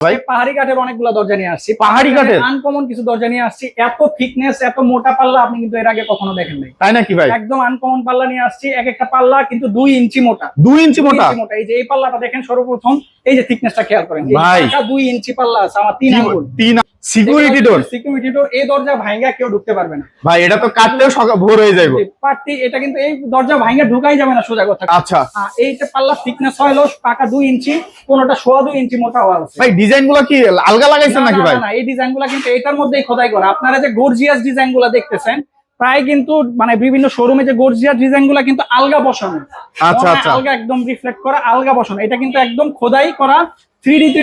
ভাই? পাহাড়ি কাঠের অনেকগুলো দরজা নিয়ে আসছি। পাহাড়ি কাঠের? আনকমন কিছু দরজা নিয়ে আসছি। এত থিকনেস এত মোটা পাল্লা আপনি কিন্তু এর আগে কখনো দেখেন নাই। তাই নাকি ভাই? একদম আনকমন পাল্লা নিয়ে আসছি। এক একটা পাল্লা কিন্তু দুই ইঞ্চি মোটা। দুই ইঞ্চি মোটা? ইঞ্চি মোটা। এই যে এই পাল্লাটা দেখেন সর্বপ্রথম। এই যে থিকনেসটা খেয়াল করেন ভাই। দুই ইঞ্চি পাল্লা আছে আমার তিন আঙ্গুল। তিন সিকিউরিটি ডোর সিকিউরিটি ডোর এই দরজা ভাঙ্গা কেউ ঢুকতে পারবে না। ভাই এটা তো কাটলেও ভোর হয়ে যাইব। পার্টি এটা কিন্তু এই দরজা ভাঙ্গা ঢুকাই যাবে না সোজা কথা আচ্ছা। আহ, এইটা পাল্লা থিকনেস হলো পাকা দুই ইঞ্চি কোনটা সোয়া দুই ইঞ্চি মোটা ওয়াল আছে। ভাই ডিজাইনগুলো কি আলগা লাগাইছেন নাকি ভাই? না, না, এই ডিজাইনগুলা কিন্তু এটার মধ্যেই খোদাই করা। আপনারা যে গর্জিয়াস ডিজাইনগুলা দেখতেছেন প্রায় কিন্তু মানে বিভিন্ন শোরুমে যে গর্জিয়াস ডিজাইনগুলা কিন্তু আলগা বসানো। আচ্ছা, আচ্ছা। আলগা একদম রিফ্লেক্ট করা আলগা বসানো। এটা কিন্তু একদম খোদাই করা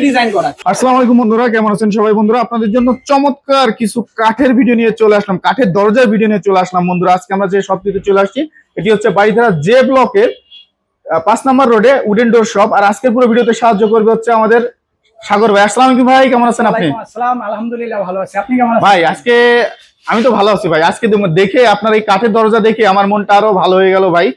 ডিজাইন করা। আসসালামু আলাইকুম বন্ধুরা কেমন আছেন সবাই বন্ধুরা? আপনাদের জন্য চমৎকার কিছু কাঠের ভিডিও নিয়ে চলে আসলাম কাঠের দরজার ভিডিও নিয়ে চলে আসলাম বন্ধুরা। আজকে আমরা যে শপটিতে চলে আসছি এটি হচ্ছে বাড়িধারা জে ব্লকের পাঁচ নাম্বার রোডে উডেন ডোর শপ আর আজকের পুরো ভিডিওতে সাহায্য করবে হচ্ছে আমাদের সাগর ভাই। আসসালাম ভাই কেমন আছেন আপনি? আসসালাম আলহামদুলিল্লাহ ভালো আছি। আপনি কেমন ভাই আজকে আমি তো ভালো আছি ভাই। আজকে দেখ- আপনার এই কাঠের দরজা দেখে আমার মনটা আরও ভালো হয়ে গেল ভাই।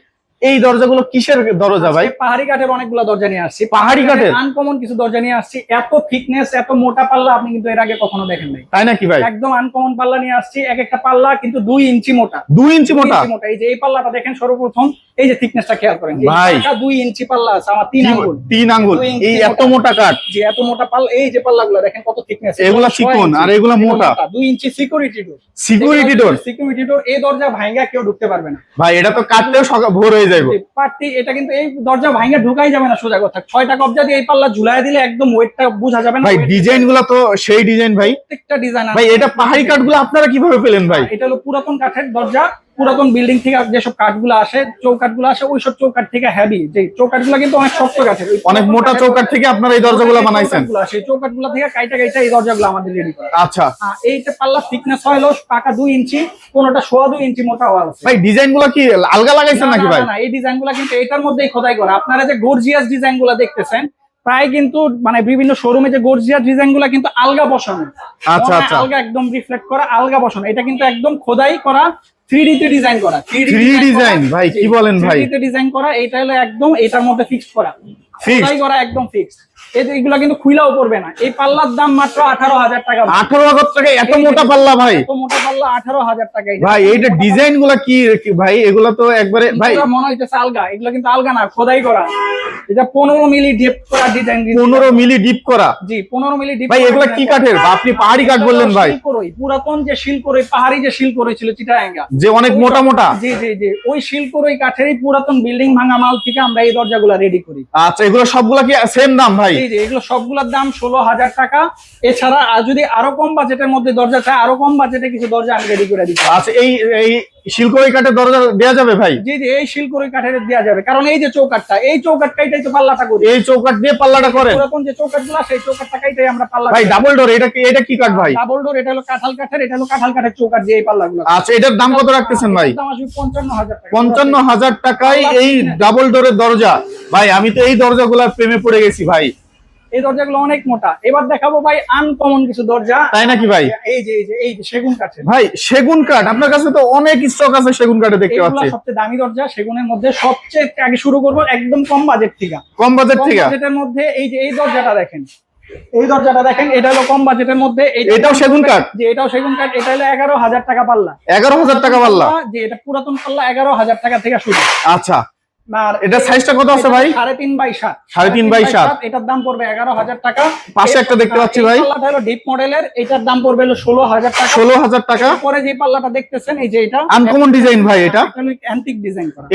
এই দরজাগুলো কিসের দরজা ভাই? পাহাড়ি কাঠের অনেকগুলো দরজা নিয়ে আসছি। পাহাড়ি কাঠের? আনকমন কিছু দরজা নিয়ে আসছি। এত থিকনেস এত মোটা পাল্লা আপনি কিন্তু এর আগে কখনো দেখেন নাই। তাই নাকি ভাই? একদম আনকমন পাল্লা নিয়ে আসছি। এক একটা পাল্লা কিন্তু দুই ইঞ্চি মোটা। দুই ইঞ্চি মোটা? মোটা। এই যে এই পাল্লাটা দেখেন সর্বপ্রথম এই যে থিকনেসটা খেয়াল করেন। ভাই। দুই ইঞ্চি পাল্লা আছে আমার তিন আঙ্গুল। তিন আঙ্গুল। এই এত মোটা। কাঠ? যে এত মোটা পাল্লা। এই যে পাল্লাগুলো দেখেন কত থিকনেস এগুলা চিকন আর এগুলা মোটা। দুই ইঞ্চি security door security door security door এই দরজা ভাঙ্গা কেউ ঢুকতে পারবে না। ভাই এটা তো কাটলেও সকাল ভোর হয়ে যাইব। পার্টি এটা কিন্তু এই দরজা ভাঙা ঢুকাই যাবে না সোজা কথা। ছয়টা কবজা দিয়ে এই পাল্লা ঝুলাই দিলে একদম ওয়েটটা বোঝা যাবে না। ভাই ডিজাইনগুলা তো সেই ডিজাইন ভাই। প্রত্যেকটা ডিজাইন ভাই এটা পাহাড়ি কাঠগুলো আপনারা কীভাবে পেলেন ভাই? এটা হলো পুরাতন কাঠের দরজা। পুরাতন বিল্ডিং থেকে যেসব কাঠগুলো আসে চৌকাঠগুলো আসে ওইসব চৌকাঠ থেকে হেভি যে চৌকাঠগুলো কিন্তু অনেক শক্ত কাঠের অনেক মোটা চৌকাঠ থেকে আপনারা এই দরজাগুলো বানাইছেন। চৌকাঠগুলো আসে, এই চৌকাঠ থেকে কাইটা কাইটা এই দরজাগুলো আমাদের রেডি করা। আচ্ছা। এইটা পাল্লা থিকনেস হলো পাকা দুই ইঞ্চি কোনটা সোয়া দুই ইঞ্চি মোটা আছে। ভাই ডিজাইনগুলো কি আলগা লাগাইছেন নাকি ভাই? না, এই ডিজাইনগুলা কিন্তু এটার মধ্যেই খোদাই করা। আপনারা যে গর্জিয়াস ডিজাইনগুলা দেখতেছেন প্রায় কিন্তু মানে বিভিন্ন শোরুমে যে গর্জিয়াস ডিজাইনগুলা কিন্তু আলগা বসানো। আচ্ছা, মানে আচ্ছা। আলগা একদম রিফ্লেক্ট করা আলগা বসানো। এটা কিন্তু একদম খোদাই করা তে ডিজাইন করা 3D ডিজাইন, ভাই, কি বলেন ভাই? তে ডিজাইন করা এটা হলো একদম এটার মধ্যে ফিক্স করা। করা একদম ফিক্স এগুলা কিন্তু খুইলাও পড়বে না। এই পাল্লার দাম মাত্র আঠারো হাজার টাকা এত মোটা পাল্লা ভাই। এত মোটা পাল্লা টাকা ভাই এইটা ডিজাইনগুলা কি ভাই এগুলা তো একবারে ভাই। মনে হইতেছে আলগা এগুলো কিন্তু আলগা না খোদাই করা। এটা পনেরো মিলি ডিপ করা ডিজাইন পনেরো মিলি ডিপ করা। জি পনেরো মিলি ডিপ ভাই এগুলা কি কাঠের? আপনি পাহাড়ি কাঠ বললেন ভাই। পুরাতন যে শিলকরই পাহাড়ি যে শিলকরই ছিল চিটাঙ্গা যে অনেক মোটা মোটা জি জি জি। ওই শিলকরই কাঠেরই পুরাতন বিল্ডিং ভাঙা মাল থেকে আমরা এই দরজাগুলো রেডি করি। আচ্ছা এগুলো সবগুলা কি সেম দাম ভাই? জি জি এগুলো সবগুলোর দাম ষোলো হাজার টাকা। এছাড়া আর যদি আরও কম বাজেটের মধ্যে দরজা চায় আরও কম বাজেটে কিছু দরজা আমি রেডি করে দিচ্ছি। আচ্ছা এই এই শিলকড়ি কাঠের দরজা দেয়া যাবে ভাই? জি জি এই শিলকরই কাঠের দেওয়া যাবে। কারণ এই যে চৌকাঠটা এই চৌকাঠটাইটাই তো পাল্লাটা করি। এই চৌকাঠ দিয়ে পাল্লাটা করে পুরাতন যে চৌকাঠগুলা সেই চৌকাঠ টাকাইটাই আমরা পাল্লা ভাই ডাবল ডোর এটা কি এটা কি কাঠ ভাই? ডাবল ডোর এটা হলো কাঁঠাল কাঠের এটা হলো কাঁঠাল কাঠের চৌকাঠ দিয়ে এই পাল্লা গুলো আচ্ছা এটার দাম কত রাখতেছেন ভাই। পঞ্চান্ন হাজার টাকায় এই ডাবল ডোরের দরজা। ভাই আমি তো এই দরজাগুলার প্রেমে পড়ে গেছি ভাই। এই দরজাগুলো অনেক মোটা। এবার দেখাবো ভাই আনকমন কিছু দরজা। তাই নাকি ভাই? এই যে এই যে এই যে সেগুন কাঠের। ভাই সেগুন কাঠ। আপনার কাছে তো অনেক স্টক আছে সেগুন কাঠে দেখতে পাচ্ছি। সবচেয়ে দামি দরজা। সেগুনের মধ্যে সবচেয়ে আগে শুরু করব একদম কম বাজেট থেকে। কম বাজেট থেকে? বাজেটের মধ্যে এই যে এই দরজাটা দেখেন। এই দরজাটা দেখেন এটা হলো কম বাজেটের মধ্যে। এটাও সেগুন কাঠ? যে এটাও সেগুন কাঠ এটা হলো এগারো হাজার টাকা পাল্লা। এগারো হাজার টাকা পাল্লা? যে এটা পুরাতন পাল্লা এগারো হাজার টাকা থেকে শুরু। আচ্ছা। আর এটা সাইজটা কত আছে ভাই? সাড়ে তিন বাই সাত। সাড়ে তিন বাই সাত। এটার দাম পড়বে এগারো হাজার টাকা। পাশে একটা দেখতে পাচ্ছি ভাই। পাল্লাটা হলো ডিপ মডেলের এটার দাম পড়বে হলো টাকা। পরে যে পাল্লাটা দেখতেছেন এই যে এটা। আনকমন ডিজাইন ভাই এটা। অ্যান্টিক ডিজাইন করা।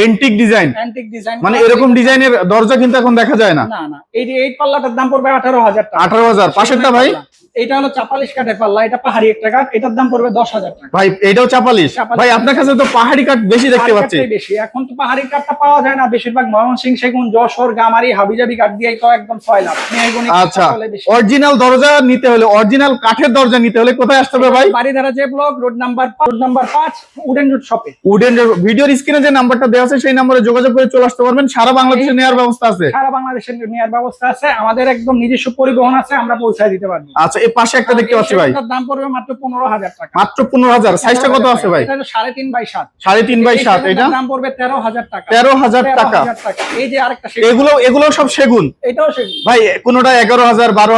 ডিজাইন অ্যান্টিক ডিজাইন মানে এরকম ডিজাইনের দরজা কিন্তু এখন দেখা যায় না। না না এই যে এই পাল্লাটার দাম পড়বে আঠারো হাজার টাকা। আঠারো হাজার। পাশেরটা ভাই? এটা হলো চাপালিশ কাঠের পাল্লা এটা পাহাড়ি একটা কাঠ এটার দাম পড়বে দশ হাজার টাকা। ভাই এটাও চাপালিশ। ভাই আপনার কাছে তো পাহাড়ি কাঠ বেশি দেখতে পাচ্ছি। বেশি। এখন তো পাহাড়ি কাঠটা পাওয়া যায় না বেশিরভাগ ময়মনসিং সেগুন যশোর গামারি হাবিজাবি কাঠ দিয়ে তো একদম আচ্ছা অরিজিনাল দরজা নিতে হলে অরিজিনাল কাঠের দরজা নিতে হলে কোথায় আসতে হবে ভাই? বাড়িধারা যে block road number road number পাঁচ উডেন রোড শপে। উডেন রোড ভিডিওর স্ক্রিনে যে নাম্বারটা দেওয়া আছে সেই নাম্বারে যোগাযোগ করে চলে আসতে পারবেন। সারা বাংলাদেশে নেওয়ার ব্যবস্থা আছে। সারা বাংলাদেশের নেওয়ার ব্যবস্থা আছে। আমাদের একদম নিজস্ব পরিবহন আছে আমরা পৌঁছায় দিতে পারব। আচ্ছা এই পাশে একটা দেখতে পাচ্ছি ভাই। দাম পড়বে মাত্র পনেরো হাজার টাকা। মাত্র পনেরো হাজার। সাইজটা কত আছে ভাই? এটা বাই সাত। সাড়ে তিন বাই এই সাত এটা? দাম পড়বে তেরো হাজার টাকা। তেরো হাজার টাকা। এই যে আরেকটা সেগুন। এগুলো এগুলো সব সেগুন? এটাও সেগুন। ভাই কোনোটা বারো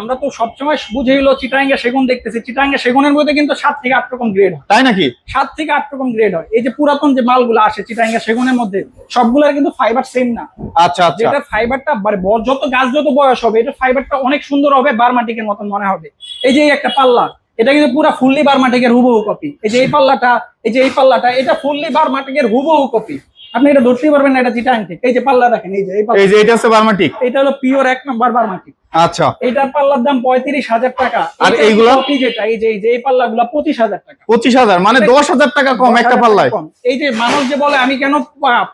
আমরা তো বুঝে হলো চিটাঙ্গে সেগুন দেখতেছি। চিটাঙ্গে সেগুনের মধ্যে কিন্তু সাত থেকে আট রকম গ্রেড হয়। তাই নাকি? সাত থেকে আট রকম গ্রেড হয়। এই যে পুরাতন যে মালগুলো আসে চিটাঙ্গে সেগুনের মধ্যে সবগুলোর কিন্তু ফাইবার সেম না। আচ্ছা আচ্ছা। যেটা ফাইবারটা মানে যত গাছ যত বয়স হবে এটা ফাইবারটা অনেক সুন্দর হবে বার্মাটিকের মতন মনে হবে। এই যে একটা পাল্লা এটা কিন্তু পুরো ফুললি বার্মাটিকের হুবহু কপি এই যে এই পাল্লাটা এই যে এই পাল্লাটা এটা ফুললি বার্মাটিকের হুবহু কপি আপনি এটা ধরতেই পারবেন না এটা চিটাং থেকে এই যে পাল্লা দেখেন এই যে এই পাল্লা। এই যে এটা হচ্ছে বার্মাটিক? এটা হলো পিওর এক নম্বর বার্মাটিক। আচ্ছা। এটার পাল্লার দাম পঁয়ত্রিশ হাজার টাকা। আর এইগুলো? কপি যেটা এই যে এই যে এই পাল্লাগুলো পঁচিশ হাজার টাকা। পঁচিশ হাজার মানে দশ হাজার টাকা কম একটা পাল্লায়। এই যে মানুষ যে বলে আমি কেন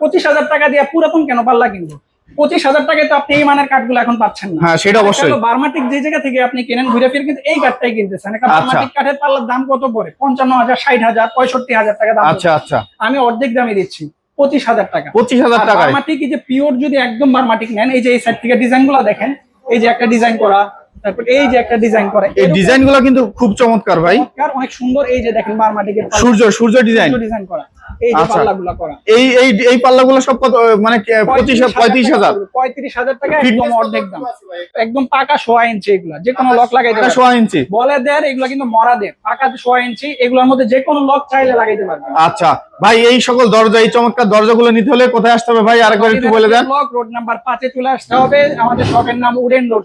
পঁচিশ হাজার টাকা দিয়ে পুরাতন কেন পাল্লা কিনবো? পঁচিশ হাজার টাকায় তো আপনি এই মানের কাঠগুলো এখন পাচ্ছেন না। হ্যাঁ সেটা অবশ্যই। বার্মাটিক যে জায়গা থেকে আপনি কেনেন ঘুরে ফিরে কিন্তু এই কাঠটাই কিনতেছেন। আচ্ছা। বার্মাটিক কাঠের পাল্লার দাম কত পড়ে? পঞ্চান্ন হাজার ষাট হাজার পঁয়ষট্টি হাজার টাকা দাম আচ্ছা আচ্ছা। আমি অর্ধেক দামে দিচ্ছি পঁচিশ হাজার টাকা। পঁচিশ হাজার টাকায়? বার্মাটিক যে পিওর যদি একদম বার্মাটিক নেন এই যে এই সাইড থেকে ডিজাইনগুলো দেখেন এই যে একটা ডিজাইন করা তারপর এই যে একটা ডিজাইন করা এই ডিজাইনগুলো কিন্তু খুব চমৎকার ভাই। অনেক সুন্দর এই যে দেখেন বার্মাটিকের সূর্য সূর্য ডিজাইন। ডিজাইন করা। এই যে আচ্ছা। পাল্লাগুলো করা। এই এই এই পাল্লাগুলো সব কত মানে কে- পঁচিশ পঁয়ত্রিশ হাজার পঁয়ত্রিশ হাজার? টাকা একদম অর্ধেক দাম। একদম পাকা ইঞ্চি এগুলা। যে কোনো লক লাগাইতে পারবেন। সোয়া ইঞ্চি। বলে দেয় এগুলা কিন্তু মরা দেয় পাকা সোয়া ইঞ্চি এগুলোর মধ্যে যে কোনো লক চাইলে লাগাইতে পারবেন আচ্ছা। ভাই এই সকল দরজা এই চমৎকার দরজাগুলো নিতে হলে কোথায় আসতে হবে ভাই? আরেকবার একটু বলে দেন। ব্লক রোড নাম্বার পাঁচে চলে আসতে হবে। আমাদের শপের নাম উডেন রোড।